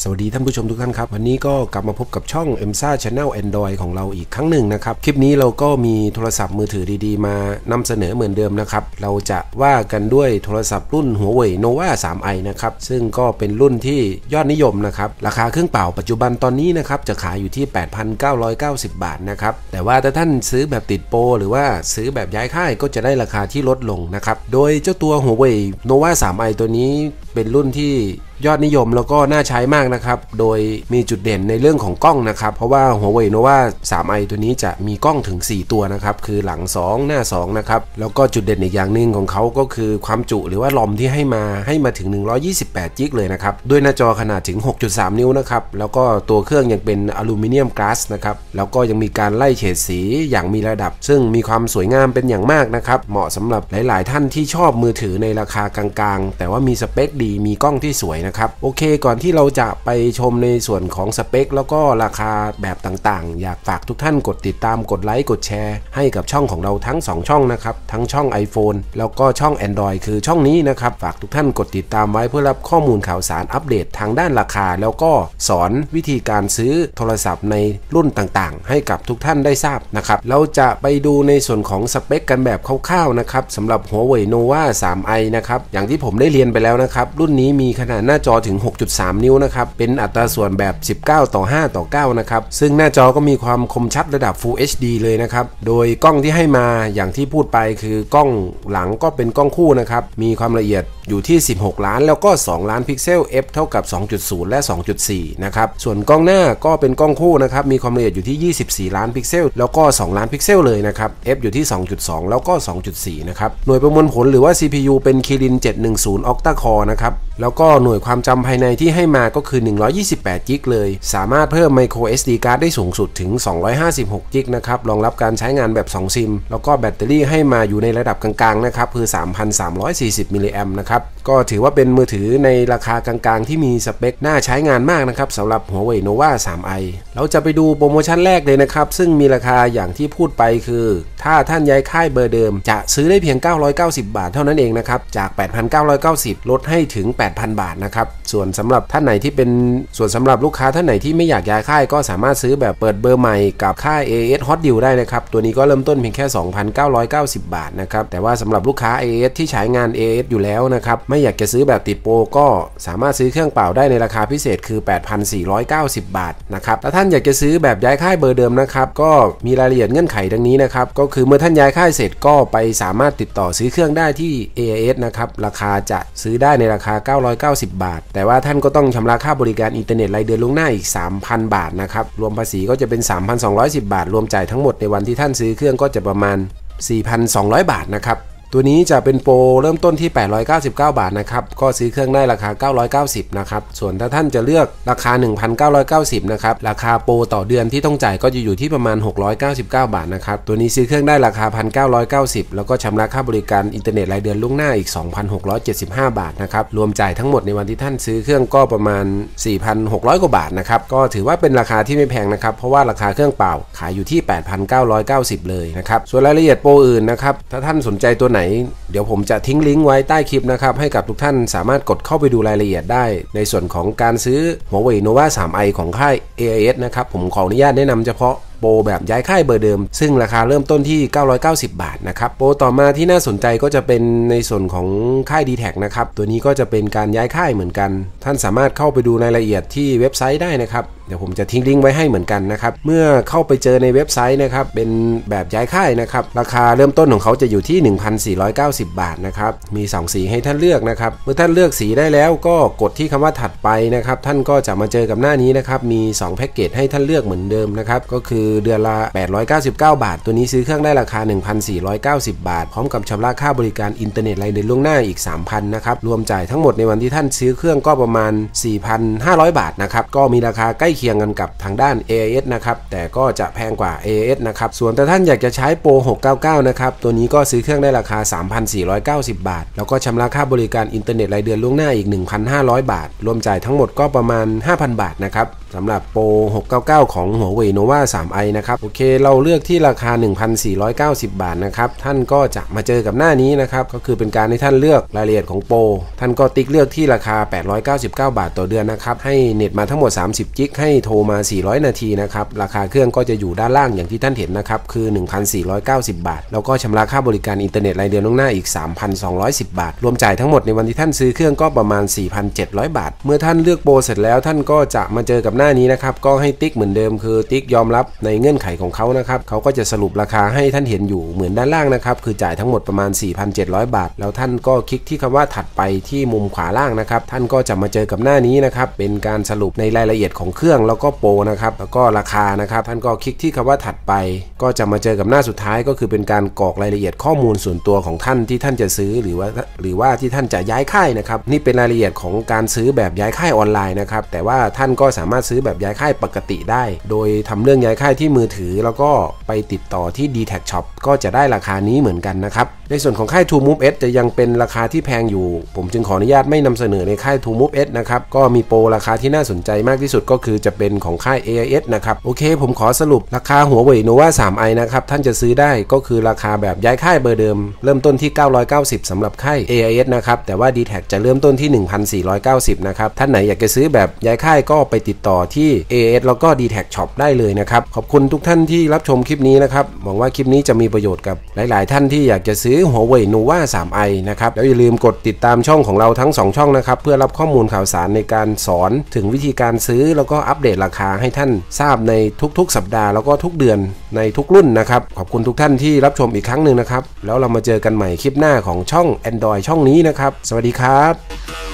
สวัสดีท่านผู้ชมทุกท่านครับ วันนี้ก็กลับมาพบกับช่อง e m s a Channel Android ของเราอีกครั้งหนึ่งนะครับ คลิปนี้เราก็มีโทรศัพท์มือถือดีๆ มานำเสนอเหมือนเดิมนะครับ เราจะว่ากันด้วยโทรศัพท์รุ่นหัวเว่ย Nova 3i นะครับ ซึ่งก็เป็นรุ่นที่ยอดนิยมนะครับ ราคาเครื่องเปล่าปัจจุบันตอนนี้นะครับ จะขายอยู่ที่ 8,990 บาทนะครับ แต่ว่าถ้าท่านซื้อแบบติดโปรหรือว่าซื้อแบบย้ายค่ายก็จะได้ราคาที่ลดลงนะครับ โดยเจ้าตัวหัวเว่ย Nova 3i ตัวนี้เป็นรุ่นที่ ยอดนิยมแล้วก็น่าใช้มากนะครับ โดยมีจุดเด่นในเรื่องของกล้องนะครับ เพราะว่าหัวเว่ยโนวา 3i ตัวนี้จะมีกล้องถึง 4 ตัวนะครับ คือหลัง 2 หน้า 2 นะครับ แล้วก็จุดเด่นอีกอย่างหนึ่งของเขาก็คือความจุหรือว่าลอมที่ให้มาให้มาถึง 128 จิกเลยนะครับ ด้วยหน้าจอขนาดถึง 6.3 นิ้วนะครับ แล้วก็ตัวเครื่องยังเป็นอลูมิเนียมกลาสนะครับ แล้วก็ยังมีการไล่เฉดสีอย่างมีระดับ ซึ่งมีความสวยงามเป็นอย่างมากนะครับ เหมาะสำหรับหลาย ๆ ท่านที่ชอบมือถือในราคากลาง ๆ แต่ว่ามีสเปคดีมีกล้องที่สวยนะครับ โอเคก่อนที่เราจะไปชมในส่วนของสเปค แล้วก็ราคาแบบต่างๆ อยากฝากทุกท่านกดติดตามกดไลค์กดแชร์ ให้กับช่องของเราทั้ง 2 ช่องนะครับ ทั้งช่อง iPhone แล้วก็ช่อง Android คือช่องนี้นะครับ ฝากทุกท่านกดติดตามไว้เพื่อรับข้อมูลข่าวสารอัปเดตทางด้านราคา แล้วก็สอนวิธีการซื้อโทรศัพท์ในรุ่นต่างๆ ให้กับทุกท่านได้ทราบนะครับเราจะไปดูในส่วนของสเปคกันแบบคร่าวๆนะครับสำหรับหัวเว่ย Nova 3i นะครับอย่างที่ผมได้เรียนไปแล้วนะครับรุ่นนี้มีขนาดหน้าจอถึง 6.3 นิ้วนะครับ เป็นอัตราส่วนแบบ 19 ต่อ 5 ต่อ 9 นะครับ ซึ่งหน้าจอก็มีความคมชัดระดับ Full HD เลยนะครับ โดยกล้องที่ให้มาอย่างที่พูดไปคือกล้องหลังก็เป็นกล้องคู่นะครับ มีความละเอียดอยู่ที่ 16 ล้านแล้วก็ 2 ล้านพิกเซล f เท่ากับ 2.0 และ 2.4 นะครับ ส่วนกล้องหน้าก็เป็นกล้องคู่นะครับ มีความละเอียดอยู่ที่ 24 ล้านพิกเซล แล้วก็ 2 ล้านพิกเซลเลยนะครับ f อยู่ที่ 2.2 แล้วก็ 2.4 นะครับ หน่วยประมวลผลหรือว่า CPU เป็น Kirin 710 Octa Core นะครับ แล้วก็หน่วยความจำภายในที่ให้มาก็คือ 128 กิกเลย สามารถเพิ่ม micro SD card ได้สูงสุดถึง 256 กิกนะครับ รองรับการใช้งานแบบ 2 ซิม แล้วก็แบตเตอรี่ให้มาอยู่ในระดับกลางๆ นะครับ คือ 3,340 มิลลิแอมนะครับก็ถือว่าเป็นมือถือในราคากลางๆ ที่มีสเปคน่าใช้งานมากนะครับสำหรับหัวเว่ย Nova 3i เราจะไปดูโปรโมชั่นแรกเลยนะครับ ซึ่งมีราคาอย่างที่พูดไปคือ ถ้าท่านย้ายค่ายเบอร์เดิม จะซื้อได้เพียง 990 บาทเท่านั้นเองนะครับ จาก 8,990 ลดให้ถึง 8,000 บาทนะครับ ส่วนสำหรับท่านไหนที่เป็นส่วนสำหรับลูกค้าท่านไหนที่ไม่อยากย้ายค่ายก็สามารถซื้อแบบเปิดเบอร์ใหม่กับค่าย AS Hot Deal ได้นะครับ ตัวนี้ก็เริ่มต้นเพียงแค่ 2,990 บาทนะครับแต่ว่าสำหรับลูกค้า AS ที่ใช้งาน AS อยู่แล้วนะครับ ไม่อยากจะซื้อแบบติดโปรก็สามารถซื้อเครื่องเป่าได้ในราคาพิเศษคือ 8,490 บาทนะครับถ้าท่านอยากจะซื้อแบบย้ายค่ายเบอร์เดิมนะครับก็มีรายละเอียดเงื่อนไขดังนี้นะครับก็คือเมื่อท่านย้ายค่ายเสร็จก็ไปสามารถติดต่อซื้อเครื่องได้ที่ AIS นะครับราคาจะซื้อได้ในราคา 990 บาท แต่ว่าท่านก็ต้องชำระค่าบริการอินเทอร์เน็ตรายเดือนล่วงหน้าอีก 3,000 บาทนะครับรวมภาษีก็จะเป็น 3,210 บาท รวมจ่ายทั้งหมดในวันที่ท่านซื้อเครื่องก็จะประมาณ 4,200 บาทนะครับ ตัวนี้จะเป็นโปรเริ่มต้นที่ 899 บาทนะครับ ก็ซื้อเครื่องได้ราคา 990 นะครับ ส่วนถ้าท่านจะเลือกราคา 1,990 นะครับ ราคาโปรต่อเดือนที่ต้องจ่ายก็จะอยู่ที่ประมาณ 699 บาทนะครับ ตัวนี้ซื้อเครื่องได้ราคา 1,990 แล้วก็ชำระค่าบริการอินเทอร์เน็ตรายเดือนล่วงหน้าอีก 2,675 บาทนะครับ รวมจ่ายทั้งหมดในวันที่ท่านซื้อเครื่องก็ประมาณ 4,600 กว่าบาทนะครับ ก็ถือว่าเป็นราคาที่ไม่แพงนะครับ เพราะว่าราคาเครื่องเปล่าขายอยู่ที่ 8,990 เลยนะครับ ส่วนรายละเอียดโปรอื่นนะครับ ถ้าท่านสนใจตัวไหนเดี๋ยวผมจะทิ้งลิงก์ไว้ใต้คลิปนะครับ ให้กับทุกท่านสามารถกดเข้าไปดูรายละเอียดได้ ในส่วนของการซื้อ Huawei Nova 3i ของค่าย AIS นะครับ ผมขออนุญาตแนะนำเฉพาะ โปรแบบย้ายค่ายเบอร์เดิม ซึ่งราคาเริ่มต้นที่ 990 บาทนะครับ โปรต่อมาที่น่าสนใจก็จะเป็นในส่วนของค่าย d t แทนะครับ ตัวนี้ก็จะเป็นการย้ายค่ายเหมือนกัน ท่านสามารถเข้าไปดูรายละเอียดที่เว็บไซต์ได้นะครับเดี๋ยวผมจะทิ้งลิงก์ไว้ให้เหมือนกันนะครับ เมื่อเข้าไปเจอในเว็บไซต์นะครับ เป็นแบบย้ายค่ายนะครับ ราคาเริ่มต้นของเขาจะอยู่ที่ 1,490 บาทนะครับ มี 2 สีให้ท่านเลือกนะครับ เมื่อท่านเลือกสีได้แล้วก็กดที่คำว่าถัดไปนะครับ ท่านก็จะมาเจอกับหน้านี้นะครับ มี 2 แพ็กเกจให้ท่านเลือกเหมือนเดิมนะครับ ก็คือเดือนละ 899 บาท ตัวนี้ซื้อเครื่องได้ราคา 1,490 บาท พร้อมกับชำระค่าบริการอินเทอร์เน็ตรายเดือนล่วงหน้าอีก 3,000 นะครับ รวมจ่ายทั้งหมดในวันที่ท่านซื้อเครื่องก็ประมาณ 4,500 บาทนะครับ ก็มีราคาใกล้เคียงกันกับทางด้าน AIS นะครับ แต่ก็จะแพงกว่า AIS นะครับ ส่วนแต่ท่านอยากจะใช้โปร 699 นะครับ ตัวนี้ก็ซื้อเครื่องได้ราคา 3,490 บาท แล้วก็ชำระค่าบริการอินเทอร์เน็ตรายเดือนล่วงหน้าอีก 1,500 บาท รวมจ่ายทั้งหมดก็ประมาณ 5,000 บาทนะครับสำหรับโปร 699 ของ Huawei Nova 3i 3i นะครับโอเคเราเลือกที่ราคา 1,490 บาทนะครับท่านก็จะมาเจอกับหน้านี้นะครับก็คือเป็นการให้ท่านเลือกรายละเอียดของโปรท่านก็ติ๊กเลือกที่ราคา 899 บาทต่อเดือนนะครับให้เน็ตมาทั้งหมด 30 กิกให้โทรมา 400 นาทีนะครับราคาเครื่องก็จะอยู่ด้านล่างอย่างที่ท่านเห็นนะครับคือ 1,490 บาท แล้วก็ชำระค่าบริการอินเทอร์เน็ตรายเดือนล่วงหน้าอีก 3,210 บาท รวมจ่ายทั้งหมดในวันที่ท่านซื้อเครื่องก็ประมาณ 4,700 บาท เมื่อท่านเลือกโปรเสร็จแล้วท่านก็จะมาเจอกับหน้านี้นะครับก็ให้ติ๊กเหมือนเดิมคือติ๊กยอมรับในเงื่อนไขของเขานะครับเขาก็จะสรุปราคาให้ท่านเห็นอยู่เหมือนด้านล่างนะครับคือจ่ายทั้งหมดประมาณ 4,700 บาท แล้วท่านก็คลิกที่คำว่าถัดไปที่มุมขวาล่างนะครับ ท่านก็จะมาเจอกับหน้านี้นะครับเป็นการสรุปในรายละเอียดของเครื่องแล้วก็โปรนะครับแล้วก็ราคานะครับท่านก็คลิกที่คำว่าถัดไป ก็จะมาเจอกับหน้าสุดท้าย ก็คือเป็นการกรอกรายละเอียดข้อมูลส่วนตัวของท่านที่ท่านจะซื้อหรือว่าหรือว่าที่ท่านจะย้ายค่ายนะครับนี่เป็นรายละเอียดของการซื้อแบบย้ายค่ายออนไลน์นะครับแต่ว่าท่านก็สามารถซื้อแบบย้ายค่ายปกติได้ โดยทำเรื่องย้ายค่ายที่มือถือแล้วก็ไปติดต่อที่ d t แท Shop ก็จะได้ราคานี้เหมือนกันนะครับ ในส่วนของค่าย True Move S จะยังเป็นราคาที่แพงอยู่ ผมจึงขออนุญาตไม่นำเสนอในค่าย True Move S นะครับ ก็มีโปรราคาที่น่าสนใจมากที่สุดก็คือจะเป็นของค่าย AIS นะครับ โอเค ผมขอสรุปราคาหัวเว่ยโนวา 3i นะครับ ท่านจะซื้อได้ก็คือราคาแบบย้ายค่ายเบอร์เดิม เริ่มต้นที่ 990สำหรับค่าย AIS นะครับ แต่ว่า d t แทจะเริ่มต้นที่ 1,490 นะครับ ท่านไหนอยากจะซื้อแบบย้ายค่ายก็ไปติดต่อที่ AIS แล้วก็ d t แท Shop ได้เลยนะครับขอบคุณทุกท่านที่รับชมคลิปนี้นะครับ หวังว่าคลิปนี้จะมีประโยชน์กับหลาย ๆ ท่านที่อยากจะซื้อหัวเว่ยโนวา 3i นะครับ แล้วอย่าลืมกดติดตามช่องของเราทั้ง 2 ช่องนะครับ เพื่อรับข้อมูลข่าวสารในการสอนถึงวิธีการซื้อ แล้วก็อัปเดตราคาให้ท่านทราบในทุก ๆ สัปดาห์แล้วก็ทุกเดือนในทุกรุ่นนะครับ ขอบคุณทุกท่านที่รับชมอีกครั้งหนึ่งนะครับ แล้วเรามาเจอกันใหม่คลิปหน้าของช่อง Android ช่องนี้นะครับ สวัสดีครับ